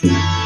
Yeah.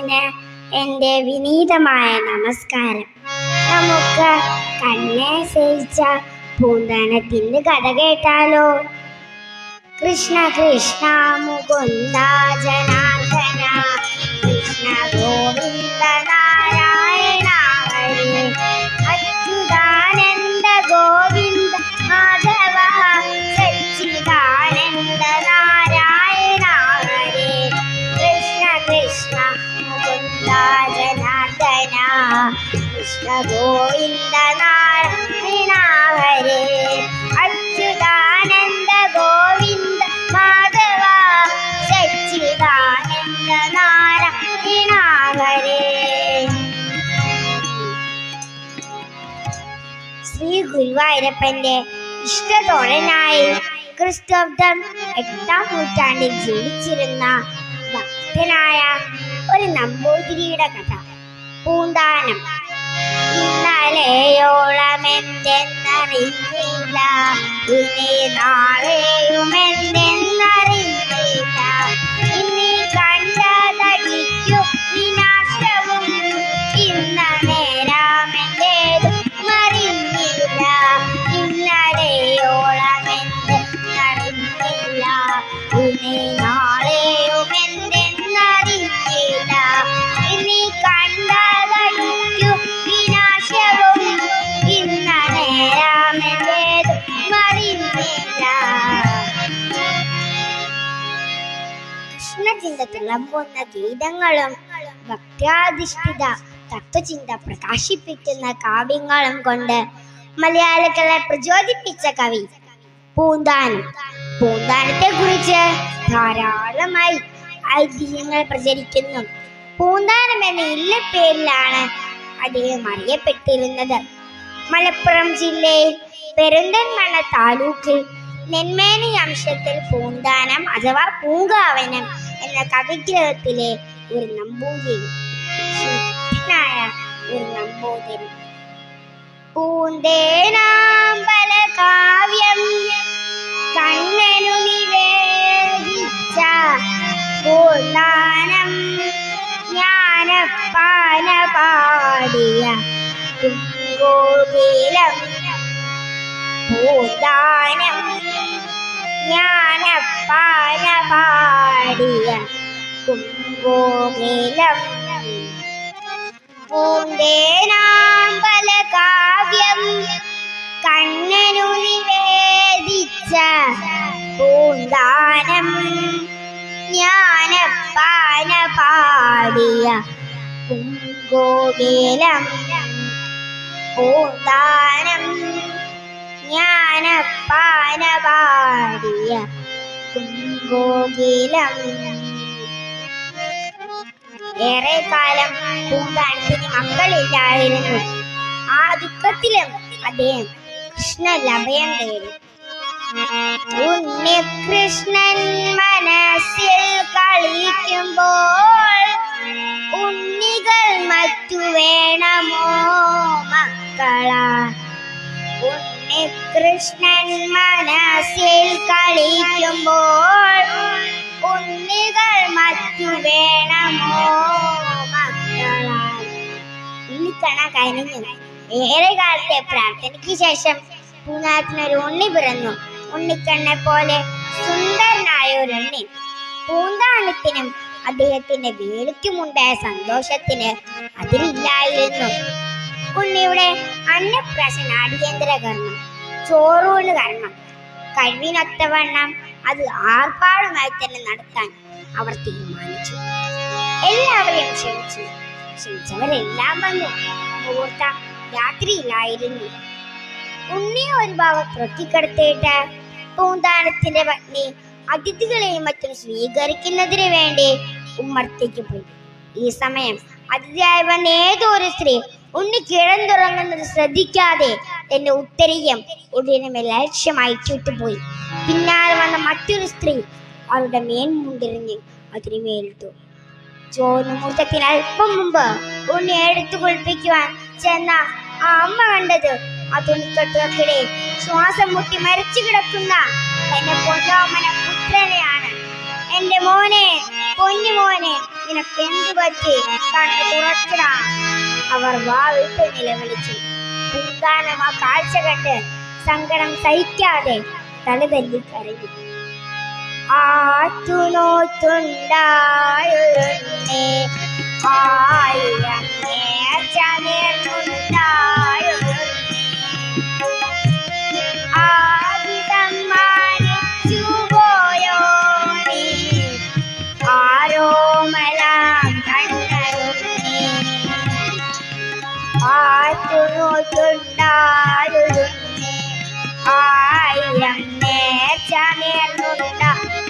മാനസദസ്സിന് എന്റെ വിനീതമായ നമസ്കാരം. നമുക്ക് കണ്ണെ സേവിച്ച പൂന്തനത്തിന്റെ കഥ കേട്ടാലോ. കൃഷ്ണ കൃഷ്ണ മുകുന്ദ ജനാർദ്ദന കൃഷ്ണ ഗോവിന്ദ നാരായണ ഹരി അച്യുതാനന്ദ ഗോവിന്ദ മാധവ. സച്ചിദാനന്ദ നാരായണ ഹരി ശ്രീ ഗുരുവായൂരപ്പന്റെ ഇഷ്ടതോഴനായി ക്രിസ്തോബ്ദം എട്ടാം നൂറ്റാണ്ടിൽ ജീവിച്ചിരുന്ന ഭക്തനായ ഒരു നമ്പൂതിരിയുടെ കഥ. പൂന്താനം. ഇന്നലെയോളം എന്തെന്നറിയില്ല ഇനി നാളെയും ഇനി കണ്ടതടിക്കു. തിളമ്പുന്ന ഗീതങ്ങളും ഭക്ത്യാധിഷ്ഠിത തത്വചിന്ത പ്രകാശിപ്പിക്കുന്ന കാവ്യങ്ങളും കൊണ്ട് മലയാളികളെ പ്രചോദിപ്പിച്ച കവി പൂന്താനം. പൂന്താനത്തെ കുറിച്ച് ധാരാളമായി ഐതിഹ്യങ്ങൾ പ്രചരിക്കുന്നു. പൂന്താനം എന്ന ഇല്ല പേരിലാണ് അദ്ദേഹം അറിയപ്പെട്ടിരുന്നത്. മലപ്പുറം ജില്ലയിൽ പെരിന്തൽമണ്ണ താലൂക്കിൽ നെന്മേനി അംശത്തിൽ പൂന്താനം അഥവാ പൂങ്കാവനം എന്ന കവിഗ്രഹത്തിലെ ഒരു നമ്പൂതിരി. ശുദ്ധനായ ഒരു നമ്പൂതിരി. പൂന്തേനാമ്പല കാവ്യം കണ്ണനു നിവേദിച്ച പൂന്താനം ജ്ഞാനപ്പാന പാടിയ കുങ്കോകിലം പൂന്താനം ജ്ഞാനപ്പാന പാടിയ കുങ്കോകിലം പൂന്തേനാമ്പല കാവ്യം കണ്ണനു നിവേദിച്ച പൂന്താനം ജ്ഞാനപ്പാന പാടിയ കുങ്കോകിലം പൂന്താനം ജ്ഞാനപ്പാന പാടിയ ഏറെ കാലം പൂന്താനത്തിന് മക്കളില്ലായിരുന്നു. ആ ദുഃഖത്തിലും അദ്ദേഹം കൃഷ്ണലഭയം തേടി. ഉണ്ണികൃഷ്ണൻ മനസ്സിൽ കളിക്കുമ്പോൾ ഉണ്ണികൾ മറ്റു വേണമോ മക്കളാ? ഉണ്ണികൃഷ്ണൻ മനസ്സിൽ കളിക്കുമ്പോൾ ഉണ്ണികൾ മറ്റു വേണമോ? ഉണ്ണിക്കണ കഴിഞ്ഞു ഏറെ കാലത്തെ പ്രാർത്ഥനയ്ക്ക് ശേഷം പൂനാത്തിനൊരു ഉണ്ണി പിറന്നു. ഉണ്ണിക്കണ്ണെ പോലെ സുന്ദരനായ ഒരു ഉണ്ണി പൂന്താനത്തിനും അദ്ദേഹത്തിന്റെ വേലിക്കുമുണ്ടായ സന്തോഷത്തിന് അതിരില്ലായിരുന്നു. ഉണ്ണിയുടെ അന്നപ്രാശന അടിയന്തര കർമ്മം ചോറൂണ് കർമ്മം. കഴിവിനൊത്തവണ്ണം അത് ആർപ്പാടുമായി തന്നെ നടത്താൻ അവർ തീരുമാനിച്ചു. എല്ലാവരെയും ക്ഷണിച്ചു. ക്ഷണിച്ചവരെല്ലാം വന്നു. മുഹൂർത്ത രാത്രിയിലായിരുന്നു. ഉണ്ണിയെ ഒരു ഭാഗം പൊട്ടിക്കെടുത്തിട്ട് പൂന്താനത്തിന്റെ പത്നി അതിഥികളെയും മറ്റും സ്വീകരിക്കുന്നതിന് വേണ്ടി ഉമ്മർത്തേക്ക് പോയി. ഈ സമയം അതിഥിയായി വന്ന ഏതോ ഒരു സ്ത്രീ ഉണ്ണി കിഴന്നുറങ്ങുന്നത് ശ്രദ്ധിക്കാതെ തന്റെ ഉത്തരീയം ഉടനെ ലക്ഷ്യമായി ചുട്ടുപോയി. പിന്നാലെ വന്ന മറ്റൊരു സ്ത്രീ അവരുടെ മേൻമുണ്ടിരിഞ്ഞ് അതിന് മേലിട്ടു ചോറ് മുഹൂർത്തത്തിന് അല്പം മുമ്പ് ഉണ്ണി എടുത്തു കുളിപ്പിക്കുവാൻ ചെന്ന ആ അമ്മ കണ്ടത് ആ തുണിക്കെട്ടുകൾക്കിടെ ശ്വാസം മുട്ടി മരിച്ചു കിടക്കുന്ന എന്റെ പൊന്നോമന പുത്രനെയാണ്. എന്റെ മോനെ പൊന്നു മോനെ നിനക്ക് എന്തു പറ്റി? കണ്ണു തുറക്കടാ അവർ വാവിട്ട് നിലവിളിച്ചു. പൂങ്കാനം ആ കാഴ്ച കണ്ട് സങ്കടം സഹിക്കാതെ തലതല്ലി കരഞ്ഞു. ആറ്റുനോറ്റുണ്ടായൊരുണ്ണേ ആയിരം നേർച്ച നേർന്നുണ്ടായൊരുണ്ണേ ആറ്റുനോറ്റുണ്ടായൊരുണ്ണേ ആയിരം നേർച്ച നേർന്നുണ്ട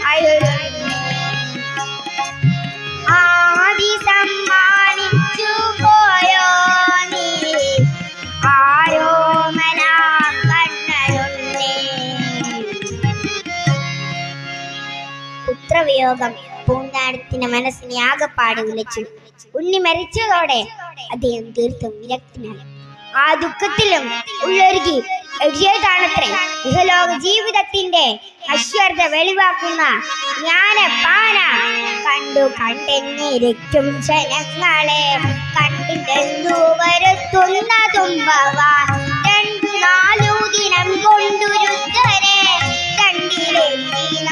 അയൊരുണ്ണേ ആദി സമ്മാനിച്ചു പോയോ നീ? ആരോമലാം കണ്ണരുണ്ണേ പുത്രവിയോഗം പൂന്താനത്തിന്റെ മനസ്സിനെ ആകെപ്പാട് വിളിച്ചു ഉണ്ണി മരിച്ചതോടെ അദ്ദേഹം തീർത്തും വിരക്തനായി. ആ ദുഃഖത്തിലും ഉള്ളൊരുകി എഴുതിയതാണത്രേ. ഇഹലോക ജീവിതത്തിന്റെ അശ്വർത വെളിവാക്കുന്ന പാന കണ്ടു കണ്ടെന്നിരിക്കും ജനങ്ങളെ. കണ്ടിട്ടെന്തു വരുത്തുന്ന തുമ്പവാൻ രണ്ടു നാലു ദിനം കൊണ്ടുരുത്തരെ കണ്ടിലെത്തി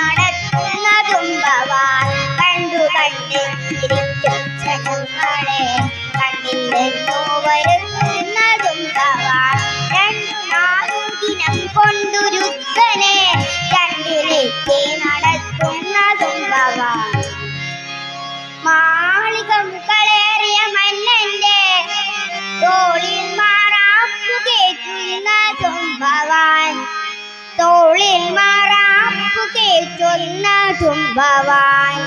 തുമ്പവാൻ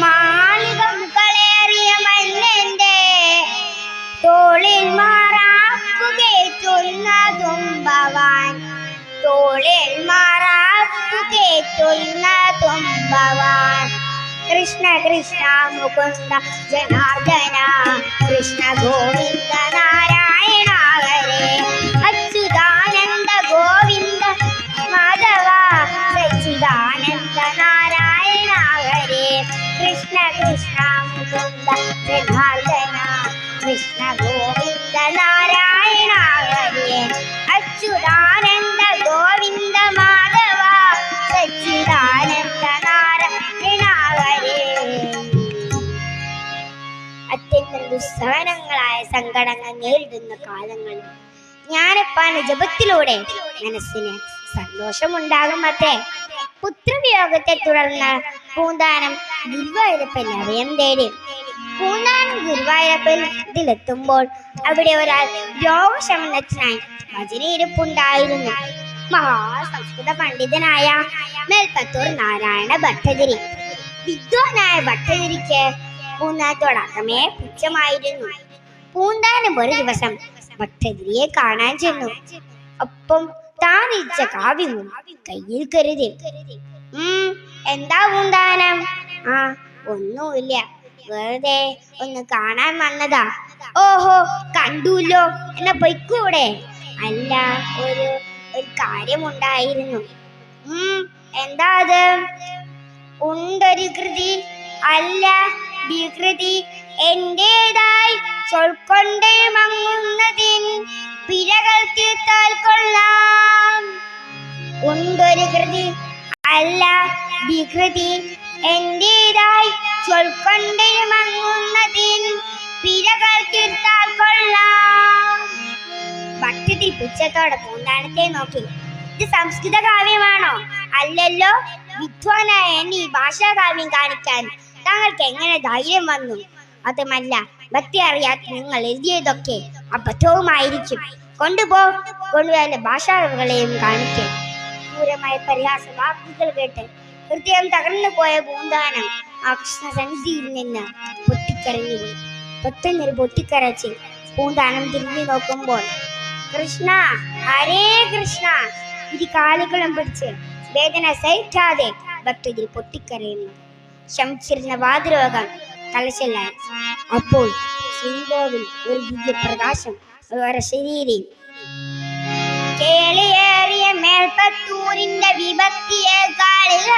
മാളിക മുകളേറിയ മന്നന്റെ തോളിൽ മാറാപ്പു കേറ്റുന്ന തുമ്പവാൻ. തോളിൽ മാറാപ്പു കേറ്റുന്ന തുമ്പവാൻ. കൃഷ്ണ കൃഷ്ണ മുകുന്ദ ജനാർദ്ദന കൃഷ്ണ ഗോവിന്ദ നാരായണ സങ്കടങ്ങൾ നേരിടുന്ന കാലങ്ങളിൽ ജ്ഞാനപ്പാന ജപത്തിലൂടെ മനസ്സിന് സന്തോഷമുണ്ടാകുമത്രേ. പുത്രവിയോഗത്തെ തുടർന്ന് പൂന്താനം ഗുരുവായൂരപ്പൻ അഭയം തേടി പൂന്താനം ഗുരുവായൂരപ്പനിലെത്തുമ്പോൾ അവിടെ ഒരാൾ രോഗശമനത്തിനായി ഭജനയിരിപ്പുണ്ടായിരുന്നു മഹാസംസ്കൃത പണ്ഡിതനായ മേൽപ്പത്തൂർ നാരായണ ഭട്ടതിരി. വിദ്വാനായ ഭട്ടതിരിക്ക് പൂന്താനത്തോടകമേ പുച്ഛമായിരുന്നു. പൂന്താനം ഒരു ദിവസം ഭട്ടതിരിയെ കാണാൻ ചെന്നു. ഒപ്പം പൊട്ടാതിച്ച കാവ്യവും കയ്യിൽ കരുതി. എന്താ പൂന്താനം? ആ ഒന്നുമില്ല. വെറുതെ ഒന്ന് കാണാൻ വന്നതാ. ഓഹോ കണ്ടൂല്ലോ. എന്നെ പൊയ്ക്കൂടെ. അല്ല ഒരു ഒരു കാര്യമുണ്ടായിരുന്നു. എന്താ അത്? ഉണ്ടൊരു കൃതി അല്ല വികൃതി. എന്റേതായി ചൊൽക്കൊണ്ട് പുച്ഛത്തോടെ പൂന്താനത്തെ നോക്കി. ഇത് സംസ്കൃത കാവ്യമാണോ? അല്ലല്ലോ വിദ്വാനായ എന്നെ ഈ ഭാഷാ കാവ്യം കാണിക്കാൻ താങ്കൾക്ക് എങ്ങനെ ധൈര്യം വന്നു? അതുമല്ല ഭക്തി അറിയാത്ത നിങ്ങൾ എഴുതിയതൊക്കെ അബദ്ധവുമായിരിക്കും. കൊണ്ടുപോ. കൊണ്ടുപോയ ഭാഷകളെയും കാണിക്കും. ക്രൂരമായ പരിഹാസ വാക്കുകൾ കേട്ട് ഹൃദയം തകർന്നു പോയ പൂന്താനം ആ കൃഷ്ണസന്ധിയിൽ നിന്ന് പൊട്ടിക്കരഞ്ഞു പോയി. പെട്ടെന്നൊരു പൊട്ടിക്കരച്ച് പൂന്താനം തിരിഞ്ഞു നോക്കുമ്പോൾ കൃഷ്ണ ഹരേ കൃഷ്ണ. ഇരു കാലുകളും പിടിച്ച് വേദന സഹിക്കാതെ ഭക്തതിൽ പൊട്ടിക്കരയുന്നു. ശമിച്ചിരുന്ന വാതിരോഗം തലശലായി അപ്പോൾ ശ്രീകോവിൽ ഒരു ദിവ്യ പ്രകാശം അവരുടെ ശരീരം. കേളിയേറിയ മേൽപ്പത്തൂരിന്റെ വിഭക്തിയെ കാളിക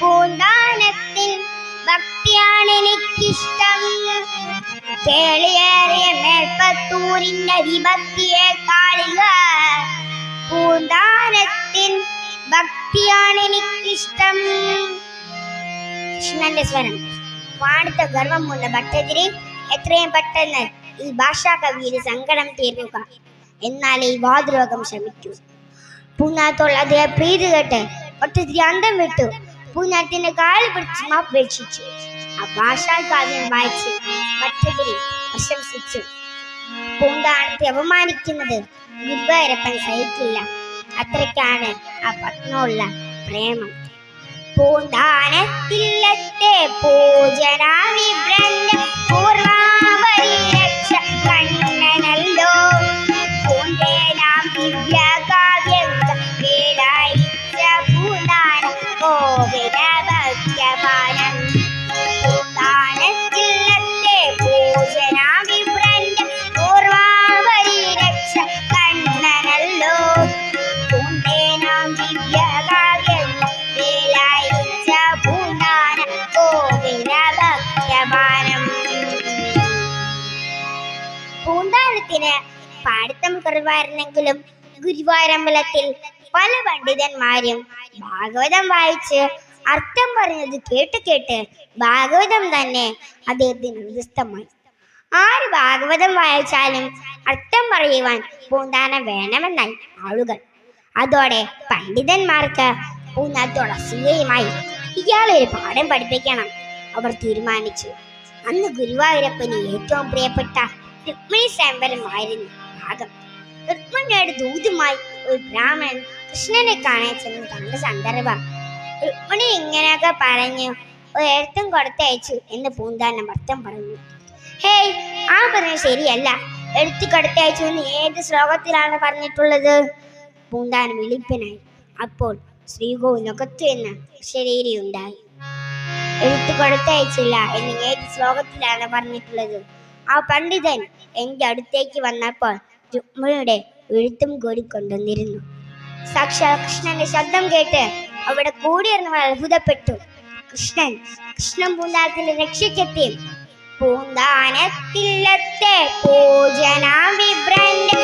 പൂന്താനത്തിൽ ഭക്തിയാണ് എനിക്കിഷ്ടം. കേളിയേറിയ മേൽപ്പത്തൂരിന്റെ വിഭക്തിയെ കാളിക പൂന്താനത്തിൽ ഭക്തിയാണ് എനിക്കിഷ്ടം. കൃഷ്ണന്റെ സ്വരം. വാടുത്ത ഗർവമുള്ള ഭട്ടതിരി എത്രയും പെട്ടെന്ന് ഈ ഭാഷാ കവിയുടെ സങ്കടം തീർക്കുക എന്നാൽ ഈ വാതുരോഗം ശമിക്കൂ പൂനാത്തോൾ അതേ പ്രീതി കേട്ട് ഭട്ടതിരി അന്തം വിട്ടു. പൂനാത്തിന്റെ കാൽ പിടിച്ച് മാപ്പേക്ഷിച്ചു ആ ഭാഷാ കാവ്യം വായിച്ച് ഭട്ടതിരി പ്രശംസിച്ചു. പൂന്താനത്തെ അപമാനിക്കുന്നത് ഗുരുവായൂരപ്പൻ സഹിക്കില്ല. അത്രയ്ക്കാണ് ആ പത്മമുള്ള പ്രേമം. പൂന്താനത്തില്ലത്തെ പൂജന വിഭ്രന്റെ പൂർവാപരി രക്ഷ കണ്ണനല്ലോ. പൂന്തേനാം ദിവ്യകാവ്യങ്ങൾ കേടായിച്ച പൂന്താന കോവില ഭക്യപാനം പാടിത്തം കുറവായിരുന്നെങ്കിലും ഗുരുവായൂരമ്പലത്തിൽ പല പണ്ഡിതന്മാരും ഭാഗവതം വായിച്ച് അർത്ഥം പറഞ്ഞത് കേട്ട് കേട്ട് ഭാഗവതം തന്നെ അദ്ദേഹത്തിന് ഹൃദയമായി ആര് ഭാഗവതം വായിച്ചാലും അർത്ഥം പറയുവാൻ പൂന്താനം വേണമെന്നായി ആളുകൾ. അതോടെ പണ്ഡിതന്മാർക്ക് പൂന്താൻ അസൂയയുമായി ഇയാളെ ഒരു പാഠം പഠിപ്പിക്കണം. അവർ തീരുമാനിച്ചു. അന്ന് ഗുരുവായൂരപ്പന് ഏറ്റവും പ്രിയപ്പെട്ട രുക്മിണി സ്വയംവരമായിരുന്നു ഭാഗം. രുക്മിണിയുടെ ദൂതുമായി ഒരു ബ്രാഹ്മണൻ കൃഷ്ണനെ കാണാൻ ചെന്ന് കണ്ട സന്ദർഭം. രുക്മിണി ഇങ്ങനെയൊക്കെ പറഞ്ഞു ഒരു എഴുത്തും കൊടുത്തയച്ചു എന്ന് പൂന്താനം അർത്ഥം പറഞ്ഞു. ഹേയ് ആ പറഞ്ഞത് ശരിയല്ല. എടുത്തു കൊടുത്തയച്ചു എന്ന് ഏത് ശ്ലോകത്തിലാണ് പറഞ്ഞിട്ടുള്ളത്? പൂന്താനം വിളിപ്പനായി. അപ്പോൾ ശ്രീകോവിലൊക്കത്തു എന്ന് ശരീരയുണ്ടായി എടുത്തു കൊടുത്തയച്ചില്ല എന്ന് ഏത് ശ്ലോകത്തിലാണ് പറഞ്ഞിട്ടുള്ളത്? ആ പണ്ഡിതൻ എന്റെ അടുത്തേക്ക് വന്നപ്പോൾ രുക്മിണിയുടെ എഴുത്തും കൂടി കൊണ്ടുവന്നിരുന്നു. സാക്ഷാൽ കൃഷ്ണന്റെ ശബ്ദം കേട്ട് അവിടെ കൂടിയിരുന്നവർ അത്ഭുതപ്പെട്ടു. കൃഷ്ണൻ കൃഷ്ണൻ പൂന്താനത്തിന്റെ രക്ഷയ്ക്കെത്തി. പൂന്താനത്തില്ലത്തെ പൂജന വിഭ്രന്റെ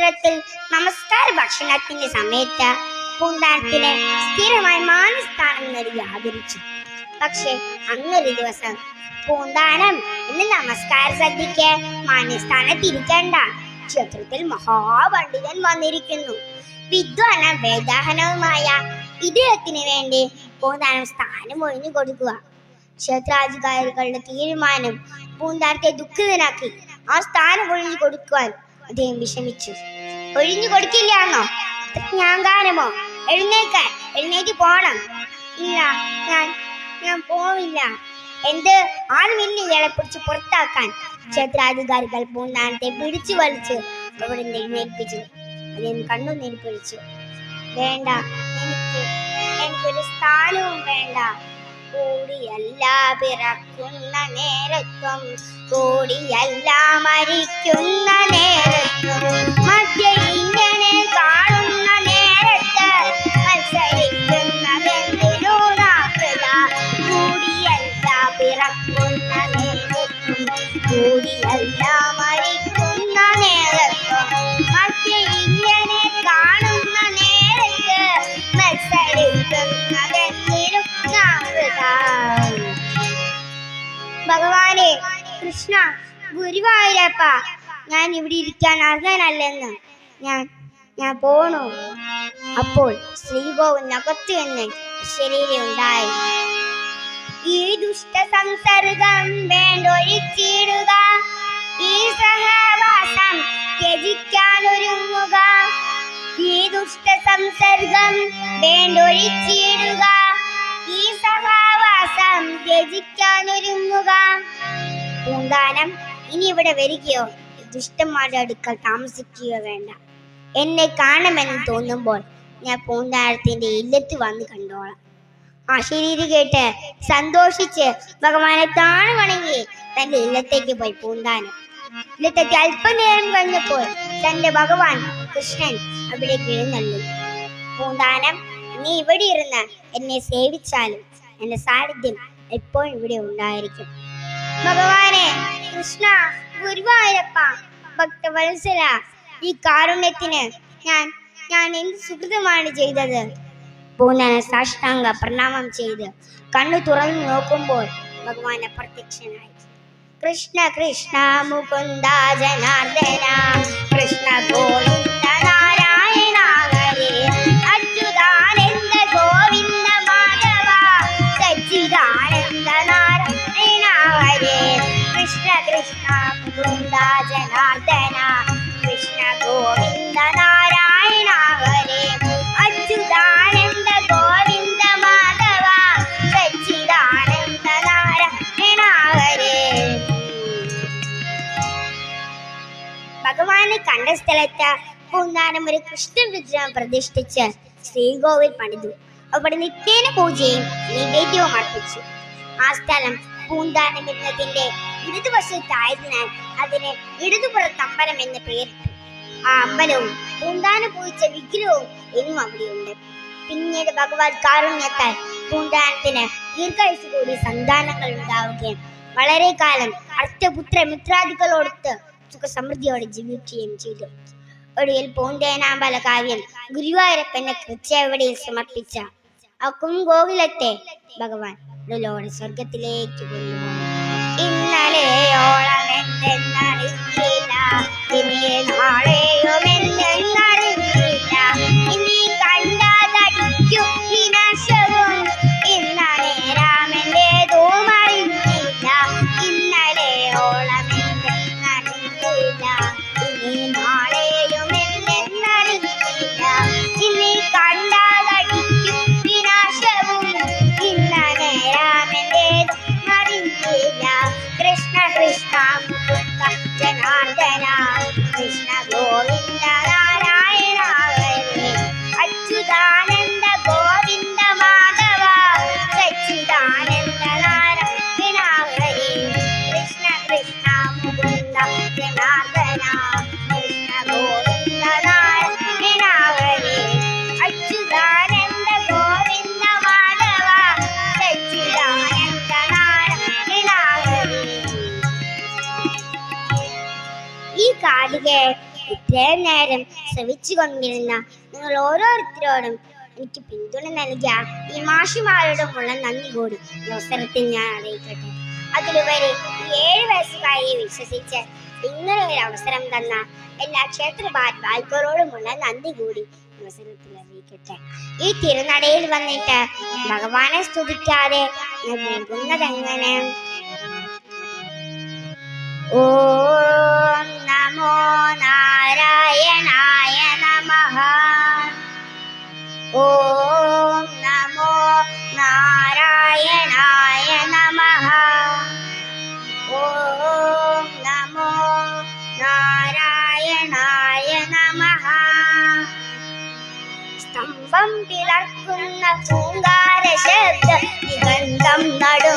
ക്ഷേത്രത്തിൽ നമസ്കാര ഭക്ഷണത്തിന്റെ സമയത്ത് പൂന്താനത്തിന് സ്ഥിരമായി മാനസ്ഥാനം നൽകി ആദരിച്ചു. പക്ഷെ അങ്ങൊരു ദിവസം പൂന്താനം ഇന്ന് നമസ്കാര സദ്യക്ക് മാന്യസ്ഥാനത്തിരിക്കണ്ട. ക്ഷേത്രത്തിൽ മഹാപണ്ഡിതൻ വന്നിരിക്കുന്നു. വിദ്വാന വേദാഹനവുമായ ഇദ്ദേഹത്തിന് വേണ്ടി പൂന്താനം സ്ഥാനം ഒഴിഞ്ഞു കൊടുക്കുക. ക്ഷേത്രാധികാരികളുടെ തീരുമാനം പൂന്താനത്തെ ദുഃഖിതനാക്കി ആ സ്ഥാനം ഒഴിഞ്ഞു കൊടുക്കുവാൻ അദ്ദേഹം വിഷമിച്ചു. ഒഴിഞ്ഞു കൊടുക്കില്ലാന്നോ? ഞാൻ കാരമോ എഴുന്നേക്കാൻ എഴുന്നേറ്റ് പോണം. ഇല്ല ഞാൻ ഞാൻ പോവില്ല. എന്ത്? ആണുമില്ല ഇയാളെ പിടിച്ച് പുറത്താക്കാൻ. ക്ഷേത്രാധികാരികൾ പൂന്താനത്തെ പിടിച്ചു വലിച്ച് അവിടെ എഴുന്നേൽപ്പിച്ചു. അദ്ദേഹം കണ്ണു നീരിപ്പൊഴിച്ചു വേണ്ട എനിക്ക് എനിക്കൊരു സ്ഥാനവും വേണ്ട. കൂടിയല്ല പിറക്കുന്ന നേരത്വം. കൂടിയല്ല മരിക്കുന്ന നേരത്വം. മധ്യ കൃഷ്ണ ഗുരുവായൂരപ്പ ഞാൻ ഇവിടെ ഇരിക്കാൻ അർഹനല്ലെന്ന്. ഞാൻ ഞാൻ പോണു. അപ്പോൾ ശ്രീകോവിനകത്തു നിന്ന് ശരീരം ഉണ്ടായി. ഈ ദുഷ്ട സംസർഗം വേണ്ടൊഴിച്ചിടുക. ഈ സഹവാസം ത്യജിക്കാനൊരുങ്ങുക. ഈ ദുഷ്ട സംസർഗം വേണ്ടൊഴിച്ചിടുക. ഈ സഹവാസം ത്യജിക്കാനൊരുങ്ങുക. പൂന്താനം. ഇനി ഇവിടെ വരികയോ ദുഷ്ടന്മാരുടെ അടുക്കൽ താമസിക്കുകയോ വേണ്ട. എന്നെ കാണുമെന്ന് തോന്നുമ്പോൾ ഞാൻ പൂന്താനത്തിന്റെ ഇല്ലത്ത് വന്ന് കണ്ടോളാം. ആ ശരീരം കേട്ട് സന്തോഷിച്ച് ഭഗവാനെ താണു വണങ്ങി തന്റെ ഇല്ലത്തേക്ക് പോയി പൂന്താനം. ഇല്ലത്തേക്ക് അല്പനേരം കഴിഞ്ഞപ്പോൾ തന്റെ ഭഗവാൻ കൃഷ്ണൻ അവിടെ എഴുന്നള്ളി. പൂന്താനം നീ ഇവിടെ ഇരുന്ന് എന്നെ സേവിച്ചാലും എന്റെ സാന്നിധ്യം എപ്പോഴും ഇവിടെ ഉണ്ടായിരിക്കും. ഭഗവാനെ കൃഷ്ണ ഗുരുവായൂരപ്പ ഭക്തവത്സല ഈ കാരുണ്യത്തിന് ഞാൻ ഞാൻ എന്ത് സുഹൃതമാണ് ചെയ്തത്. പൂനന സാഷ്ടാംഗ പ്രണാമം ചെയ്ത് കണ്ണു തുറന്നു നോക്കുമ്പോൾ ഭഗവാനെ പ്രത്യക്ഷനായി കൃഷ്ണ കൃഷ്ണ മുകുന്ദ ജനാർദ്ദന കൃഷ്ണ ഗോവിന്ദ കണ്ട സ്ഥലത്ത് പൂന്താനം ഒരു കൃഷ്ണ വിഗ്രഹം പ്രതിഷ്ഠിച്ച് ശ്രീകോവിൽ പണിതു. അവിടെ നിത്യേന പൂജയും നിവേദ്യവും അർപ്പിച്ചു. ആ സ്ഥലം പൂന്താനം എന്നതിന്റെ ഇടതുവശത്തായതിനാൽ അതിന് ഇടതുപുറത്തമ്പലം എന്ന് പേരിട്ടു. ആ അമ്പലവും പൂന്താനം പൂജിച്ച വിഗ്രഹവും ഇന്നും അവിടെയുണ്ട്. പിന്നീട് ഭഗവാൻ കാരുണ്യത്താൽ പൂന്താനത്തിന് ദീർഘായുസ് കൂടി സന്താനങ്ങൾ ഉണ്ടാവുകയും വളരെ കാലം അർത്ഥപുത്ര മിത്രാദികളോടൊത്ത് സുഖസമൃദ്ധിയോടെ ജീവിക്കുകയും ചെയ്തു. ഒടുവിൽ പൂന്തേനാമ്പല കാവ്യം ഗുരുവായൂരപ്പന്റെ കൃത്യവിടയിൽ സമർപ്പിച്ച ആ കുംഗോകുലത്തെ ഭഗവാൻ ഉടലോടെ സ്വർഗത്തിലേക്ക് കൊണ്ടുപോകും ഇന്നലെയോളം എന്തെന്നറിയില്ല ഇനി നാളെയും എന്തെന്നറിയില്ല കാലികയെ ഇത്രയും നേരം ശ്രവിച്ചു കൊണ്ടിരുന്ന നിങ്ങൾ ഓരോരുത്തരോടും എനിക്ക് പിന്തുണ നൽകിയ ഈ മാഷിമാരോടുമുള്ള നന്ദി കൂടി അവസരത്തിൽ ഞാൻ അറിയിക്കട്ടെ. അതിലുപരി ഏഴ് വയസ്സുകാരിയെ വിശ്വസിച്ച് ഇങ്ങനെ ഒരു അവസരം തന്ന എല്ലാ ക്ഷേത്ര ഭാഗ്യരോടുമുള്ള നന്ദി കൂടി അവസരത്തിൽ അറിയിക്കട്ടെ. ഈ തിരുനടയിൽ വന്നിട്ട് ഭഗവാനെ സ്തുതിക്കാതെ ഞാൻ പോകുന്നതെങ്ങനെ? ഓം നമോ നാരായണായ നമഃ. ഓം നമോ നാരായണായ നമഃ. ഓം നമോ നാരായണായ നമഃ. സ്തംഭം പിളർക്കുന്ന പൂങ്കാര ശബ്ദ നിഗന്ധം നടുങ്ങുന്നതൊന്നൊരു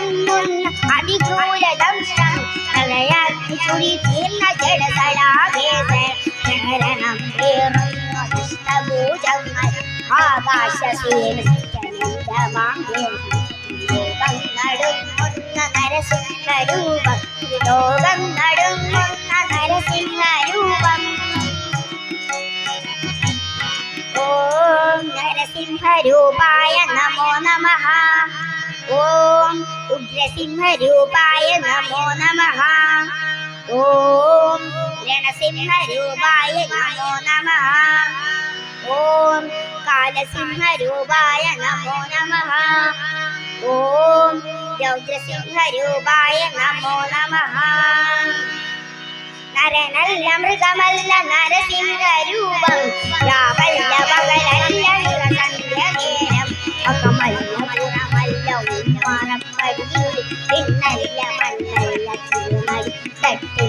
വിളങ്ങുന്ന അതിക്രൂരദംശം പ്രളയാഗ്നി ചുരി തീർന്ന ജഡതടാകേരണം പേറുന്ന ദുഷ്ടഭൂജങ്ങൾ ആകാശസേന ലോകം നടുങ്ങുന്ന നരസിംഹരൂപം ലോകം നടുങ്ങുന്ന നരസിംഹരൂപം ഓം നരസിംഹരൂപായ നമോ നമഃ. ഓം ഉഗ്രസിംഹരൂപായ നമോ നമഃ. ഓം രണസിംഹരൂപായ നമോ നമഃ. ഓം കാലസിംഹരൂപായ നമോ നമഃ. ഓം രൗദ്രസിംഹരൂപായ നമോ നമഃ. നരനല്ല മൃഗമല്ല നരസിംഹരൂപം. രാവല്ല പകലല്ല നിറസന്ധ്യ നേരം. അകമല്ല படியில் பின்னல்ல மன்னல்ல திருமை தட்டு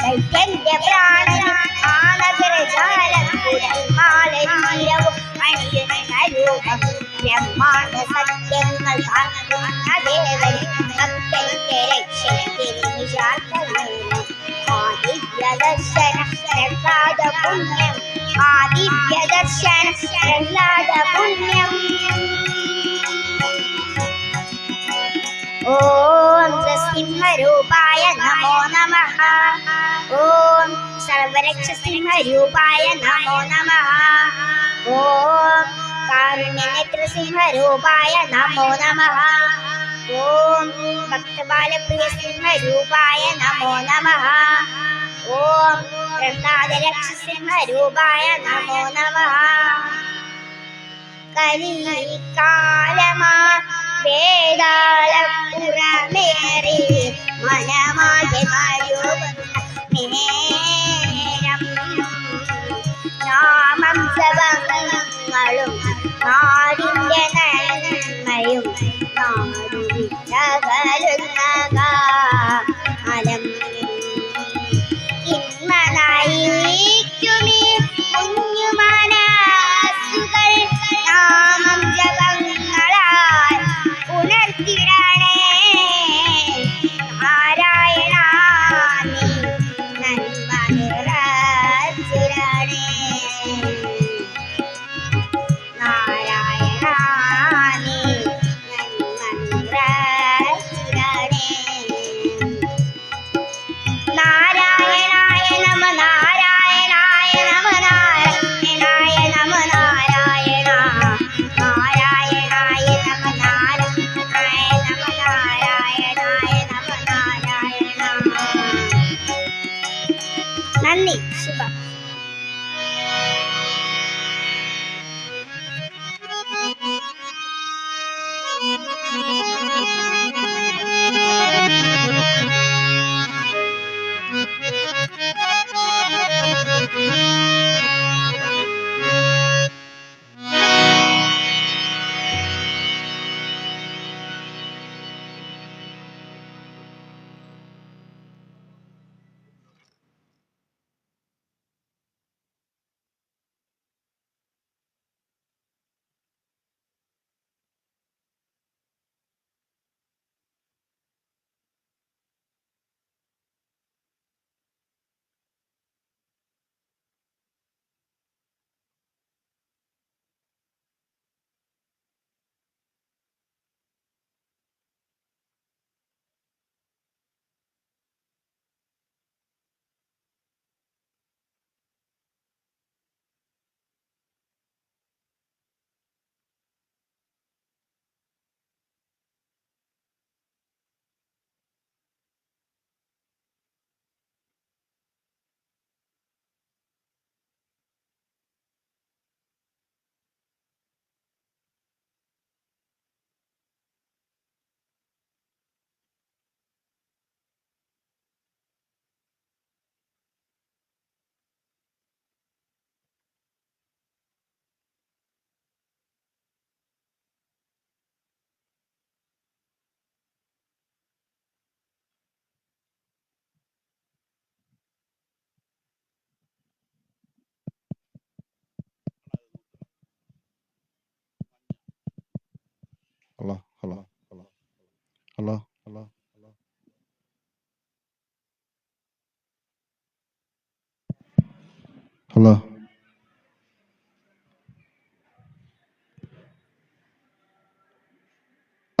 கைக்கெஞ்ச பிராணன் ஆனகர ஜாலக்குடல் மாலை இரவு அணியில் பிரகாத புண்ணியம் ஆதித்ய தர்சன புண்ணியம் പുണ്യം ഓം സിംഹരൂപായ നമോ നമഃ ഓം സർവരക്ഷസിംഹരൂപായ നമോ നമഃ ഓം കാരുണ്യനേത്രസിംഹരൂപായ നമോ നമഃ ഓം ഭക്തബാലപ്രിയസിംഹരൂപായ നമോ നമഃ ഓം പ്രഹ്ലാദരക്ഷസിംഹരൂപായ നമോ നമഃ വേദാളപ്പുറമേറി മനമാകെ നാമം സവങ്ങളും നാടിന്റെ നന്മയും നാടു വിട്ടകലുന്ന കാലം ഇന്മനായിരിക്കുമീ കുഞ്ഞു മനസ്സുകൾ. നാമം ജപങ്ങളാൽ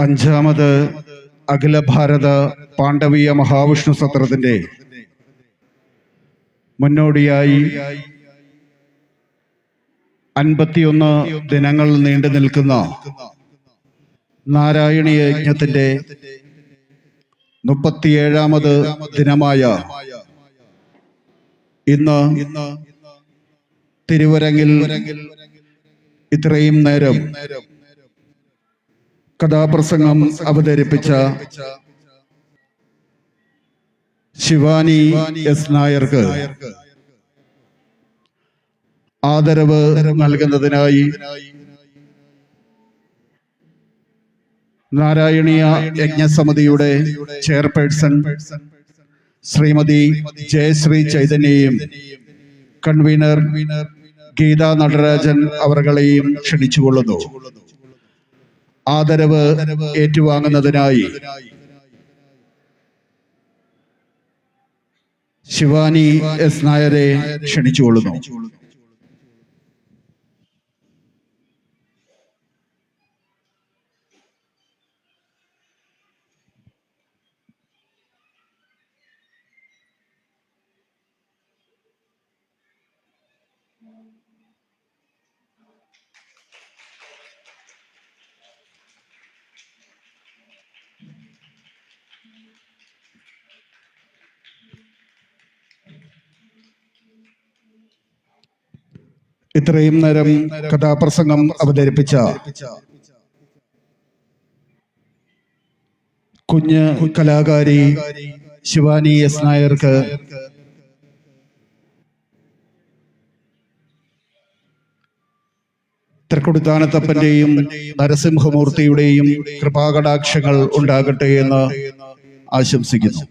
അഞ്ചാമത് അഖില ഭാരത പാണ്ഡവീയ മഹാവിഷ്ണു സത്രത്തിന്റെ മുന്നോടിയായി അൻപത്തിയൊന്ന് ദിനങ്ങൾ നീണ്ടു നിൽക്കുന്ന നാരായണീയ യജ്ഞത്തിന്റെ മുപ്പത്തിയേഴാമത് ദിനമായ ഇന്ന് തിരുവരങ്ങിൽ ഇത്രയും നേരം കഥാപ്രസംഗം അവതരിപ്പിച്ച ശിവാനി എസ് നായർക്ക് ആദരവ് നൽകുന്നതിനായി നാരായണീയ യജ്ഞസമിതിയുടെ ചെയർപേഴ്സൺ ശ്രീമതി ജയശ്രീ ചൈതന്യയും കൺവീനർ ഗീതാ നടരാജൻ അവരെയും ക്ഷണിച്ചുകൊള്ളുന്നു. ആദരവ് ഏറ്റുവാങ്ങുന്നതിനായി. ശിവാനി എസ് നായരെ ക്ഷണിച്ചുകൊള്ളുന്നു. ഇത്രയും നേരം കഥാപ്രസംഗം അവതരിപ്പിച്ച കുഞ്ഞ് കലാകാരി ശിവാനി എസ് നായർക്ക് തൃക്കൊടുത്താനത്തപ്പന്റെയും നരസിംഹമൂർത്തിയുടെയും കൃപാകടാക്ഷങ്ങൾ ഉണ്ടാകട്ടെ എന്ന് ആശംസിക്കുന്നു.